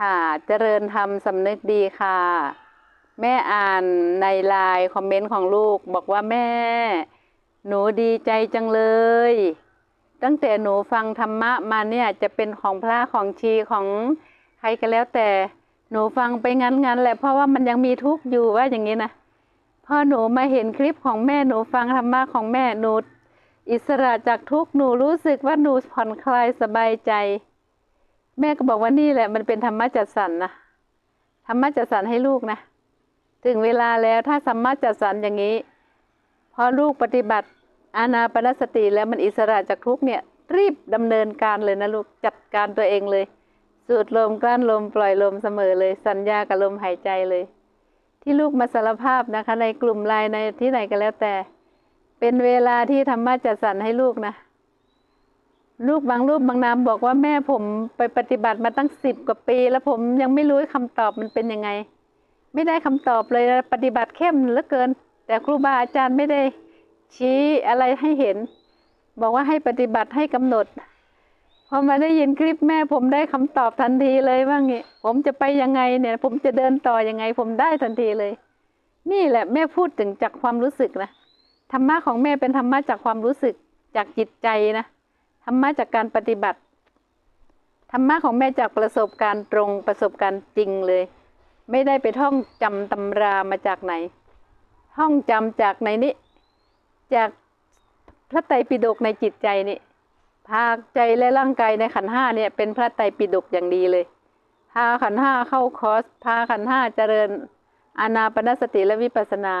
ค่ะ เจริญธรรมสำนึกดีค่ะ แม่อ่านในไลน์คอมเมนต์ของลูก บอกว่าแม่ หนูดีใจจังเลย ตั้งแต่หนูฟังธรรมะมาเนี่ยจะเป็นของพระของชีของใครก็แล้วแต่หนูฟังไปงั้นๆแหละเพราะว่ามันยังมีทุกข์อยู่ว่าอย่างนี้นะพอหนูมาเห็นคลิปของแม่หนูฟังธรรมะของแม่หนูอิสระจากทุกข์หนูรู้สึกว่าหนูผ่อนคลายสบายใจ แม่ก็บอกว่านี่แหละ มันเป็นธรรมะจัดสรรนะธรรมะจัดสรรให้ลูกนะ ถึงเวลาแล้วถ้าธรรมะจัดสรรอย่างนี้ พอลูกปฏิบัติ อานาปนสติแล้วมันอิสระจากทุกเนี่ย รีบดำเนินการเลยนะลูกจัดการตัวเองเลย สูดลมกลั้นลมปล่อยลมเสมอเลย สัญญากับลมหายใจเลย ที่ลูกมาสารภาพนะคะ ในกลุ่มไลน์ในที่ไหนก็แล้วแต่ เป็นเวลาที่ธรรมะจัดสรรให้ลูกนะ ลูกบางรูปบางนามบอกว่าแม่ผมไปปฏิบัติมาตั้งสิบกว่าปี แล้วผมยังไม่รู้คำตอบมันเป็นยังไง ไม่ได้คำตอบเลยปฏิบัติเข้มเหลือเกิน แต่ครูบาอาจารย์ไม่ได้ชี้อะไรให้เห็น บอกว่าให้ปฏิบัติให้กำหนดพอมาได้ยินคลิปแม่ผมได้คำตอบทันทีเลยว่างี้ผมจะไปยังไงเนี่ย ผมจะเดินต่อยังไง ผมได้ทันทีเลย นี่แหละแม่พูดถึงจากความรู้สึกนะธรรมะของแม่เป็นธรรมะจากความรู้สึกจากจิตใจนะ ธรรมะจากการปฏิบัติ ธรรมะของแม่จากประสบการณ์ตรงประสบการณ์จริงเลย ไม่ได้ไปท่องจำตำรามาจากไหน ท่องจำจากไหนนี้จากพระไตรปิฎกในจิตใจนี่พาใจและร่างกายในขันห้าเนี่ยเป็นพระไตรปิฎกอย่างดีเลย พาขันห้าเข้าคอร์ส พาขันห้าเจริญอานาปนสติและวิปัสสนา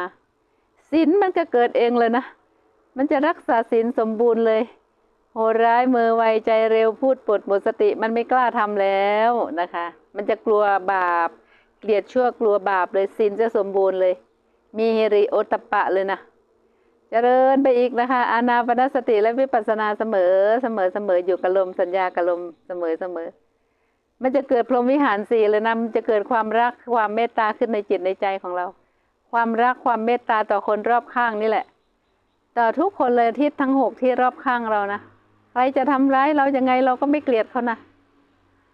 ศีลมันก็เกิดเองเลยนะ มันจะรักษาศีลสมบูรณ์เลย โหดร้ายมือไวใจเร็วพูดปดหมดสติมันไม่กล้าทำแล้วนะคะ มันจะกลัวบาป เกลียดชั่วกลัวบาปเลยศีลจะสมบูรณ์เลย มีฮิริโอตปะเลยนะเจริญไปอีกนะคะ อานาปนสติและวิปัสสนาเสมอเสมอเสมออยู่กับลมสัญญากับลมเสมอเสมอ มันจะเกิดพรหมวิหารสี่เลยนะมันจะเกิดความรักความเมตตาขึ้นในจิตในใจของเรา ความรักความเมตตาต่อคนรอบข้างนี่แหละ ต่อทุกคนเลยที่ทั้งหกที่รอบข้างเรานะ ใครจะทำร้ายเรายังไงเราก็ไม่เกลียดเขานะ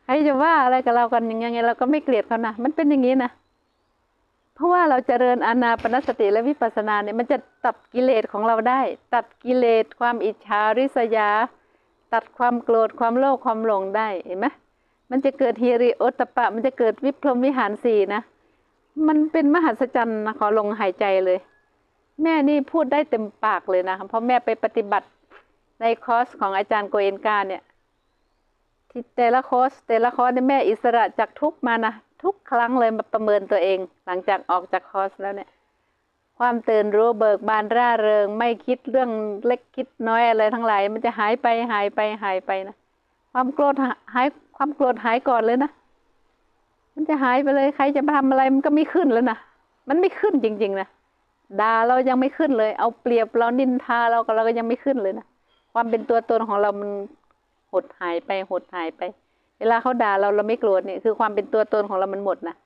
ใครจะว่าอะไรกับเรากันยังไง เราก็ไม่เกลียดเขานะมันเป็นอย่างนี้นะเพราะว่าเราจเจริญอานาปนสติและวิปัสสนาเนี่ยมันจะตัดกิเลสของเราได้ ตัดกิเลสความอิจฉาริษยา ตัดความโกรธความโลภความหลงได้เห็นไหมมันจะเกิดฮิริโอตปะ มันจะเกิดวิพรมวิหารสี่นะมันเป็นมหัศจรรย์นะขอลงหายใจเลย แม่นี่พูดได้เต็มปากเลยนะคะเพราะแม่ไปปฏิบัติ ในคอร์สของอาจารย์โกเอนกาเนี่ยที่แต่ละคอร์สแต่ละคอร์สเนี่ยแม่อิสระจากทุกมานะทุกครั้งเลยมาประเมินตัวเอง หลังจากออกจากคอร์สแล้วเนี่ย ความตื่นรู้เบิกบานร่าเริง ไม่คิดเรื่องเล็กคิดน้อยอะไรทั้งหลาย มันจะหายไปหายไปหายไปนะความโกรธหายความโกรธหายก่อนเลยนะมันจะหายไปเลยใครจะมาทำอะไรมันก็ไม่ขึ้นแล้วนะมันไม่ขึ้นจริง ๆนะด่าเรายังไม่ขึ้นเลย เอาเปรียบเรานินทาเราก็เราก็ยังไม่ขึ้นเลยนะ ความเป็นตัวตนของเรามันหดหายไปหดหายไป เวลาเขาด่าเราเราไม่โกรธเนี่ยคือความเป็นตัวตนของเรามันหมดนะ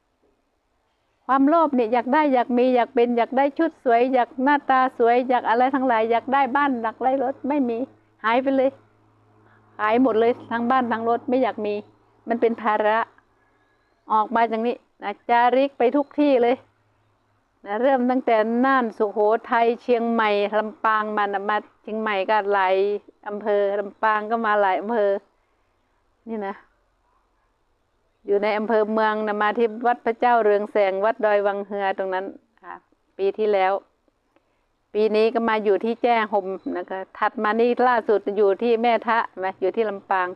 ความโลภเนี่ยอยากได้อยากมีอยากเป็นอยากได้ชุดสวย อยากหน้าตาสวย อยากอะไรทั้งหลายอยากได้บ้านอยากได้รถไม่มี หายไปเลยหายหมดเลยทั้งบ้านทั้งรถไม่อยากมี มันเป็นภาระ ออกมาจากนี้นะจาริกไปทุกที่เลย นะเริ่มตั้งแต่น่านสุโขทัยเชียงใหม่ลำปางมานะมาเชียงใหม่ก็หลายอำเภอลำปางก็มาหลายอำเภอ นี่นะ อยู่ในอำเภอเมืองนะมาที่วัดพระเจ้าเรืองแสงวัดดอยวังเฮือตรงนั้นปีที่แล้ว ปีนี้ก็มาอยู่ที่แจ้ห่มนะคะ ถัดมานี่ล่าสุดอยู่ที่แม่ทะมาอยู่ที่ลำปาง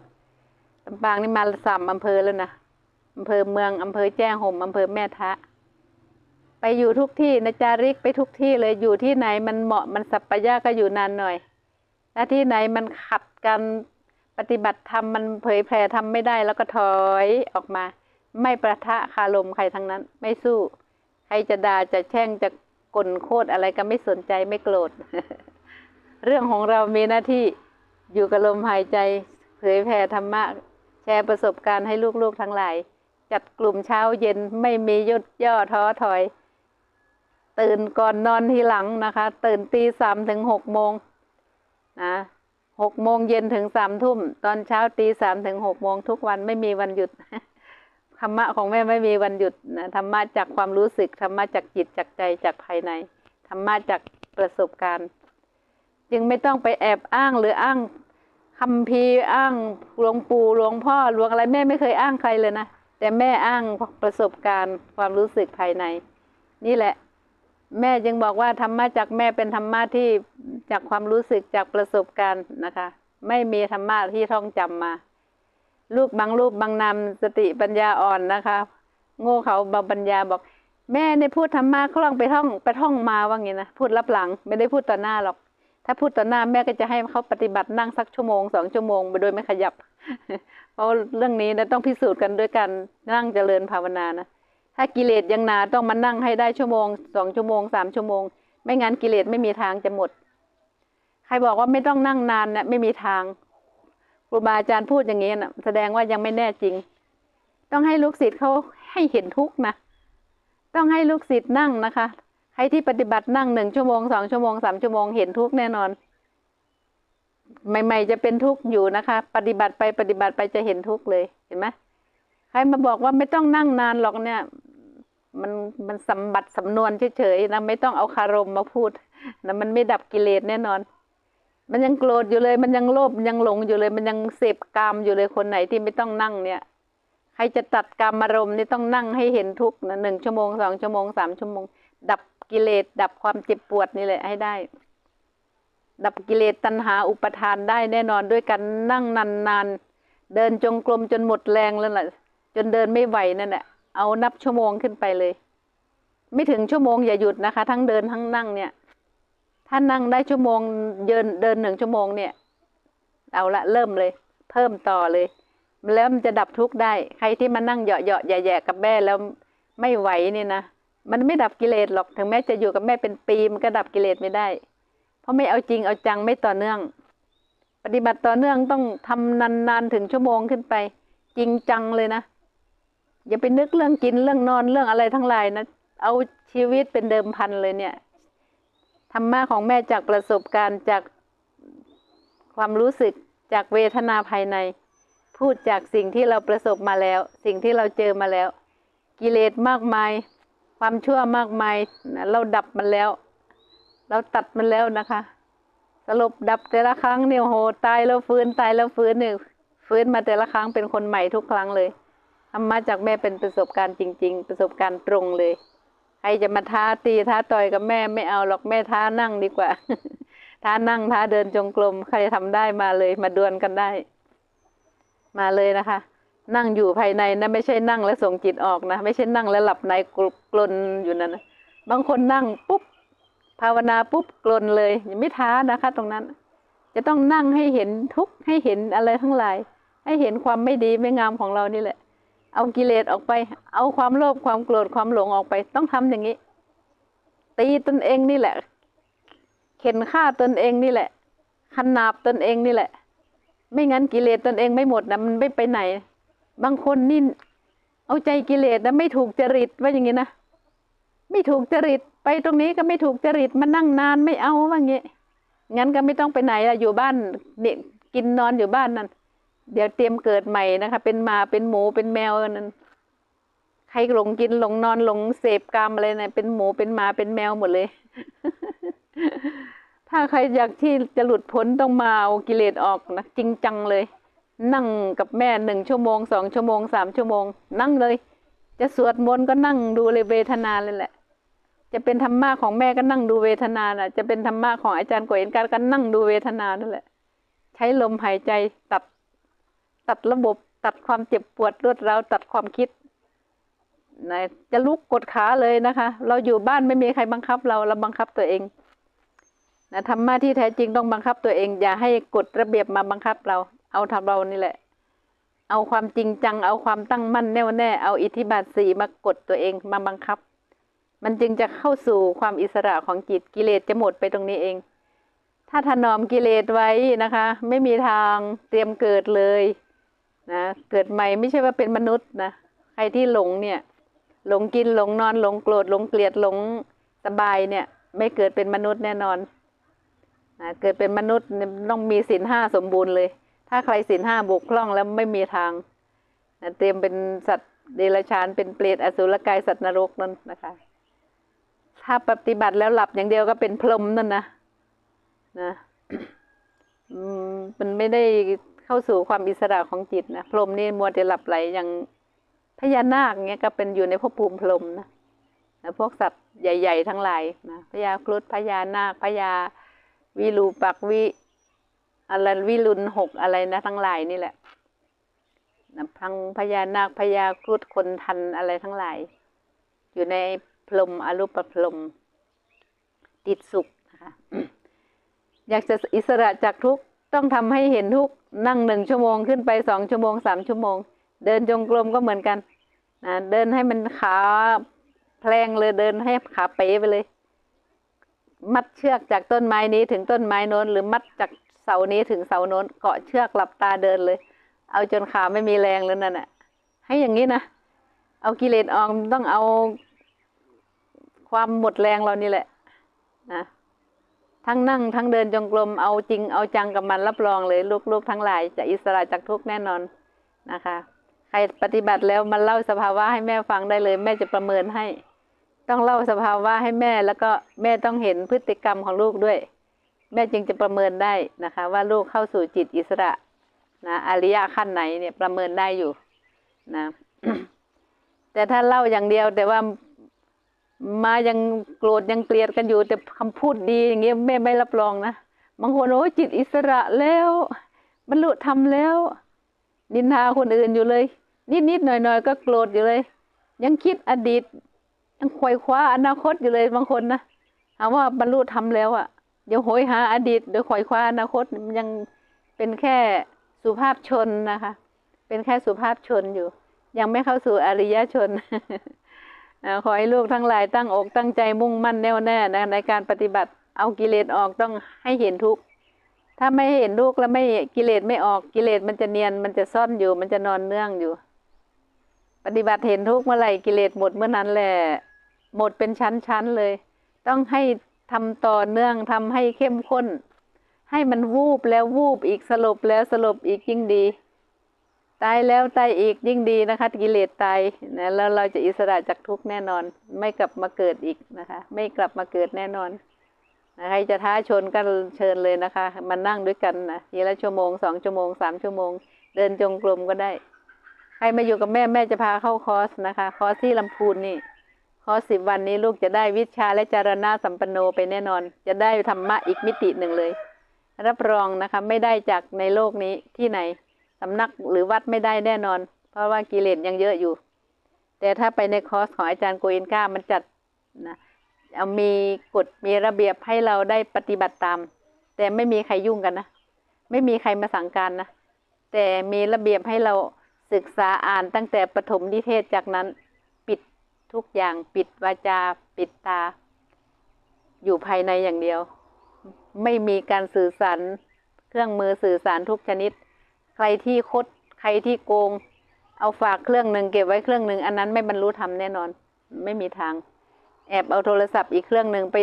ลำปางนี่มาสามอำเภอแล้วนะอำเภอเมืองอำเภอแจ้ห่มอำเภอแม่ทะ ไปอยู่ทุกที่นะจาริกไปทุกที่เลยอยู่ที่ไหนมันเหมาะมันสัปปะยะก็อยู่นานหน่อยถ้าที่ไหนมันขัดกันปฏิบัติธรรมมันเผยแผ่ทำไม่ได้แล้วก็ถอยออกมา ไม่ประทะคารมใครทั้งนั้น ไม่สู้ ใครจะด่าจะแช่งจะกลโคตรอะไรก็ไม่สนใจไม่โกรธ เรื่องของเรามีหน้าที่อยู่กับลมหายใจ เผยแผ่ธรรมะ แชร์ประสบการณ์ให้ลูกๆทั้งหลาย จัดกลุ่มเช้าเย็นไม่มียดย่อท้อถอย ตื่นก่อนนอนทีหลังนะคะ ตื่นตีสามถึงหกโมงนะหกโมงเย็นถึงสามทุ่ม ตอนเช้าตีสามถึงหกโมงทุกวันไม่มีวันหยุดใครรมะของแม่ไม่มีวันหยุดนะธรรมะจากความรู้สึกธรรมะจากจิตจากใจจากภายในธรรมะจากประสบการณ์ จึงไม่ต้องไปแอบอ้างหรืออ้างคำพีอ้างหลวงปู่หลวงพ่อหลวงอะไรแม่ไม่เคยอ้างใครเลยนะแต่แม่อ้างประสบการณ์ความรู้สึกภายใน นี่แหละ แม่จึงบอกว่าธรรมะจากแม่เป็นธรรมะที่จากความรู้สึกจากประสบการณ์นะคะ ไม่มีธรรมะที่ท่องจำมาลูกบางรูปบางนามสติปัญญาอ่อนนะคะ โง่เขาบาปัญญาบอก แม่ในพูดธรรมะคล่องไปท่องไปท่องมาว่างี้นะพูดรับหลังไม่ได้พูดต่อหน้าหรอก ถ้าพูดต่อหน้าแม่ก็จะให้เขาปฏิบัตินั่งสักชั่วโมงสองชั่วโมงไปโดยไม่ขยับ เพราะเรื่องนี้นะต้องพิสูจน์กันด้วยการนั่งเจริญภาวนานะ ถ้ากิเลสยังหนาต้องมานั่งให้ได้ชั่วโมงสองชั่วโมงสามชั่วโมง ไม่งั้นกิเลสไม่มีทางจะหมด ใครบอกว่าไม่ต้องนั่งนานนี่ยไม่มีทางครูบาอาจารย์พูดอย่างนี้นะแสดงว่ายังไม่แน่จริง ต้องให้ลูกศิษย์เขาให้เห็นทุกข์นะ ต้องให้ลูกศิษย์นั่งนะคะใครที่ปฏิบัตินั่งหนึ่งชั่วโมงสองชั่วโมงสามชั่วโมงเห็นทุกข์แน่นอน ใหม่ ๆ จะเป็นทุกข์อยู่นะคะ ปฏิบัติไปปฏิบัติไปจะเห็นทุกข์เลยเห็นไหม ครมาบอกว่าไม่ต้องนั่งนานหรอกเนี่ย มันมันสำบัดสำนวนเฉยๆนะไม่ต้องเอาคารมมาพูดนะมันไม่ดับกิเลสแน่นอน มันยังโกรธอยู่เลย มันยังโลภยังหลงอยู่เลย มันยังเสพกามอยู่เลยคนไหนที่ไม่ต้องนั่งเนี่ย ใครจะตัดกามอารมณ์นี่ต้องนั่งให้เห็นทุกนะหนึ่งชั่วโมงสองชั่วโมงสามชั่วโมง ดับกิเลสดับความเจ็บปวดนี่แหละให้ได้ ดับกิเลสตัณหาอุปทานได้แน่นอนด้วยกันนั่งนานๆเดินจงกรมจนหมดแรงแล้วแหละ จนเดินไม่ไหวนั่นแหละเอานับชั่วโมงขึ้นไปเลย ไม่ถึงชั่วโมงอย่าหยุดนะคะ ทั้งเดินทั้งนั่งเนี่ย ถ้านั่งได้ชั่วโมงเดินเดินหนึ่งชั่วโมงเนี่ย เอาละเริ่มเลย เพิ่มต่อเลย แล้วมันจะดับทุกข์ได้ ใครที่มานั่งเหยาะเหยาะแย่ๆกับแม่แล้วไม่ไหวนี่นะมันไม่ดับกิเลสหรอกถึงแม้จะอยู่กับแม่เป็นปีมันก็ดับกิเลสไม่ได้ เพราะไม่เอาจริงเอาจังไม่ต่อเนื่อง ปฏิบัติต่อเนื่องต้องทำนานๆถึงชั่วโมงขึ้นไป จริงจังเลยนะ อย่าไปนึกเรื่องกินเรื่องนอนเรื่องอะไรทั้งหลายนะ เอาชีวิตเป็นเดิมพันเลยเนี่ยธรรมะของแม่จากประสบการณ์จากความรู้สึกจากเวทนาภายใน พูดจากสิ่งที่เราประสบมาแล้ว สิ่งที่เราเจอมาแล้ว กิเลสมากมาย ความชั่วมากมาย เราดับมันแล้ว เราตัดมันแล้วนะคะสรุปดับแต่ละครั้งเนี่ยโหตายแล้วฟื้นตายแล้วฟื้นเนี่ยฟื้นมาแต่ละครั้งเป็นคนใหม่ทุกครั้งเลย ธรรมะจากแม่เป็นประสบการณ์จริง ๆ ประสบการณ์ตรงเลยใครจะมาท้าตีท้าต่อยกับแม่ไม่เอาหรอกแม่ท้านั่งดีกว่า ท้านั่งท้าเดินจงกรมใครทำได้มาเลย มาดวลกันได้ มาเลยนะคะ นั่งอยู่ภายในนะไม่ใช่นั่งแล้วส่งจิตออกนะไม่ใช่นั่งแล้วหลับในกลกลนอยู่นั่นนะบางคนนั่งปุ๊บภาวนาปุ๊บกลนเลยยังไม่ท้านะคะ ตรงนั้น จะต้องนั่งให้เห็นทุกข์ให้เห็นอะไรทั้งหลาย ให้เห็นความไม่ดีไม่งามของเรานี่แหละ เอากิเลสออกไป เอาความโลภความโกรธความหลงออกไป ต้องทำอย่างนี้ ตีตนเองนี่แหละ เข็นฆ่าตนเองนี่แหละขนาบตนเองนี่แหละ ไม่งั้นกิเลสตนเองไม่หมดนะมันไม่ไปไหน บางคนนี่เอาใจกิเลสนะไม่ถูกจริตว่าอย่างนี้นะไม่ถูกจริตไปตรงนี้ก็ไม่ถูกจริตมานั่งนานไม่เอาว่าอย่างนี้งั้นก็ไม่ต้องไปไหนละอยู่บ้านเนี่ยกินนอนอยู่บ้านนั่น เดี๋ยวเตรียมเกิดใหม่นะคะ เป็นหมาเป็นหมูเป็นแมวนั่นใครหลงกินหลงนอนหลงเสพกรรมอะไรนะเป็นหมูเป็นหมาเป็นแมวหมดเลย ถ้าใครอยากที่จะหลุดพ้นต้องมาเอากิเลสออกนะจริงจังเลย นั่งกับแม่หนึ่งชั่วโมงสองชั่วโมงสามชั่วโมง นั่งเลย จะสวดมนต์ก็นั่งดูเลยเวทนาเลยแหละ จะเป็นธรรมะของแม่ก็นั่งดูเวทนาน่ะ จะเป็นธรรมะของอาจารย์กวยเอ็นการก็นั่งดูเวทนานั่นแหละ ใช้ลมหายใจตัด ตัดระบบตัดความเจ็บปวดรวดเราตัดความคิดนะจะลุกกดขาเลยนะคะ เราอยู่บ้านไม่มีใครบังคับเราเราบังคับตัวเองนะธรรมะที่แท้จริงต้องบังคับตัวเอง อย่าให้กฎระเบียบมาบังคับเรา เอาทำเรานี่แหละ เอาความจริงจัง เอาความตั้งมั่นแน่วแน่ เอาอิทธิบาทสี่มากดตัวเองมาบังคับ มันจึงจะเข้าสู่ความอิสระของจิตกิเลสจะหมดไปตรงนี้เอง ถ้าถนอมกิเลสไว้นะคะ ไม่มีทางเตรียมเกิดเลย นะเกิดใหม่ไม่ใช่ว่าเป็นมนุษย์นะใครที่หลงเนี่ย หลงกินหลงนอนหลงโกรธหลงเกลียดหลงสบายเนี่ย ไม่เกิดเป็นมนุษย์แน่นอนนะเกิดเป็นมนุษย์นี่ต้องมีศีลห้าสมบูรณ์เลย ถ้าใครศีลห้าบกพร่องแล้วไม่มีทางนะเตรียมเป็นสัตว์เดรัจฉานเป็นเปรตอสุรกายสัตว์นรกนั่นนะคะ ถ้าปฏิบัติแล้วหลับอย่างเดียวก็เป็นพรหมนั่นนะนะมันไม่ได้ เข้าสู่ความอิสระของจิตนะพรหมนี่มัวแต่หลับไหลอย่างพญานาคเงี้ยก็เป็นอยู่ในภพภูมิพรหมนะนะพวกสัตว์ใหญ่ ๆ ทั้งหลายนะพญาครุฑพญานาคพญาวิรูปักวิอะไรวิรุณหกอะไรนะทั้งหลายนี่แหละนะพังพญานาคพญาครุฑคนทันอะไรทั้งหลาย อยู่ในพรหมอรูปพรหมติดสุขนะคะอยากจะอิสระจากทุกต้องทำให้เห็นทุกข์ นั่งหนึ่งชั่วโมงขึ้นไปสองชั่วโมงสามชั่วโมง เดินจงกรมก็เหมือนกันนะเดินให้มันขาแพลงเลยเดินให้ขาเป๋ไปเลย มัดเชือกจากต้นไม้นี้ถึงต้นไม้โน้น หรือมัดจากเสานี้ถึงเสาโน้น เกาะเชือกหลับตาเดินเลย เอาจนขาไม่มีแรงแล้วนั่นน่ะ ให้อย่างนี้นะเอากิเลสออกต้องเอาความหมดแรงเรานี่แหละนะ ทั้งนั่งทั้งเดินจงกรมเอาจริงเอาจังกับมันรับรองเลยลูกๆทั้งหลายจะอิสระจากทุกแน่นอนนะคะ ใครปฏิบัติแล้วมันเล่าสภาวะให้แม่ฟังได้เลย แม่จะประเมินให้ ต้องเล่าสภาวะให้แม่แล้วก็แม่ต้องเห็นพฤติกรรมของลูกด้วย แม่จึงจะประเมินได้นะคะ ว่าลูกเข้าสู่จิตอิสระนะอริยะขั้นไหนเนี่ยประเมินได้อยู่นะแต่ถ้าเล่าอย่างเดียวแต่ว่า มายังโกรธยังเกลียดกันอยู่แต่คำพูดดีอย่างเงี้ยแม่ไม่รับรองนะบางคนโอ้ยจิตอิสระแล้วบรรลุธรรมแล้ว นินทาคนอื่นอยู่เลย นิดนิดๆหน่อยหน่อยๆก็โกรธอยู่เลย ยังคิดอดีต ยังควยคว้าอนาคตอยู่เลยบางคนนะถามว่าบรรลุธรรมแล้วอะ่ะเดี๋ยวโหยหาอดีตเดี๋ยวควยคว้าอนาคตมันยังเป็นแค่สุภาพชนนะคะ เป็นแค่สุภาพชนอยู่ ยังไม่เข้าสู่อริยชน ขอให้ลูกทั้งหลายตั้งอกตั้งใจมุ่งมั่นแน่วแน่นะในการปฏิบัติเอากิเลสออกต้องให้เห็นทุกข์ถ้าไม่เห็นทุกข์แล้วไม่กิเลสไม่ออกกิเลสมันจะเนียนมันจะซ่อนอยู่ มันจะนอนเนื่องอยู่ ปฏิบัติเห็นทุกข์เมื่อไหร่กิเลสหมดเมื่อนั้นแหละหมดเป็นชั้นๆเลย ต้องให้ทำต่อเนื่องทำให้เข้มข้น ให้มันวูบแล้ววูบอีกสลบแล้วสลบอีกยิ่งดี ตายแล้วตายอีกยิ่งดีนะคะกิเลสตายนะแล้วเราจะอิสระจากทุกข์แน่นอน ไม่กลับมาเกิดอีกนะคะ ไม่กลับมาเกิดแน่นอนนะใครจะท้าชนก็เชิญเลยนะคะมานั่งด้วยกันนะทีละชั่วโมงสองชั่วโมงสามชั่วโมง เดินจงกรมก็ได้ ใครมาอยู่กับแม่แม่จะพาเข้าคอร์สนะคะ คอร์สที่ลำพูนนี่คอร์สสิบวันนี้ลูกจะได้วิชาและจารณะสัมปันโนไปแน่นอน จะได้ธรรมะอีกมิติหนึ่งเลย รับรองนะคะ ไม่ได้จากในโลกนี้ที่ไหน สำนักหรือวัดไม่ได้แน่นอน เพราะว่ากิเลสยังเยอะอยู่ แต่ถ้าไปในคอร์สของอาจารย์โกเอนก้ามันจัดนะเอามีกฎมีระเบียบให้เราได้ปฏิบัติตาม แต่ไม่มีใครยุ่งกันนะ ไม่มีใครมาสั่งการนะ แต่มีระเบียบให้เราศึกษาอ่านตั้งแต่ปฐมนิเทศจากนั้นปิดทุกอย่างปิดวาจาปิดตา อยู่ภายในอย่างเดียว ไม่มีการสื่อสารเครื่องมือสื่อสารทุกชนิด ใครที่คดใครที่โกง เอาฝากเครื่องหนึ่งเก็บไว้เครื่องหนึ่งอันนั้นไม่บรรลุธรรมแน่นอน ไม่มีทาง แอบเอาโทรศัพท์อีกเครื่องหนึ่งไป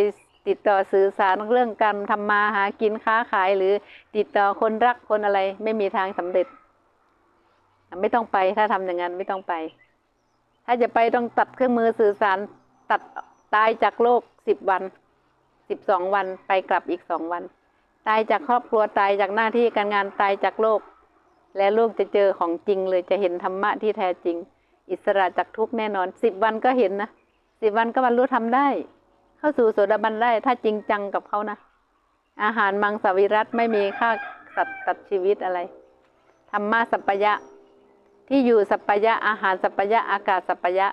ติดต่อสื่อสารเรื่องการทำมาหากินค้าขายหรือติดต่อคนรักคนอะไร ไม่มีทางสำเร็จ ไม่ต้องไปถ้าทำอย่างนั้นไม่ต้องไป ถ้าจะไปต้องตัดเครื่องมือสื่อสารตัดตายจากโลกสิบวันสิบสองวันไปกลับอีกสองวัน ตายจากครอบครัวตายจากหน้าที่การงานตายจากโลก และลูกจะเจอของจริงเลยจะเห็นธรรมะที่แท้จริง อิสระจากทุกแน่นอนสิบวันก็เห็นนะสิบวันก็บรรลุทำได้ เข้าสู่โสดาบันได้ถ้าจริงจังกับเขานะ อาหารมังสวิรัตไม่มีค่าสัตว์ตัดชีวิตอะไรธรรมะสัพพยะ ที่อยู่สัพพยะอาหารสัพพยะอากาศสัพพยะ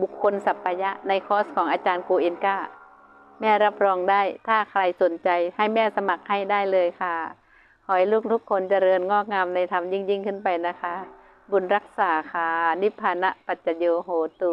บุคคลสัพพยะในคอร์สของอาจารย์โกเอนกาแม่รับรองได้ถ้าใครสนใจให้แม่สมัครให้ได้เลยค่ะ ขอให้ลูกทุกคนเจริญงอกงามในธรรมยิ่งยิ่งขึ้นไปนะคะ บุญรักษาค่ะ นิพพานะปัจจโยโหตุ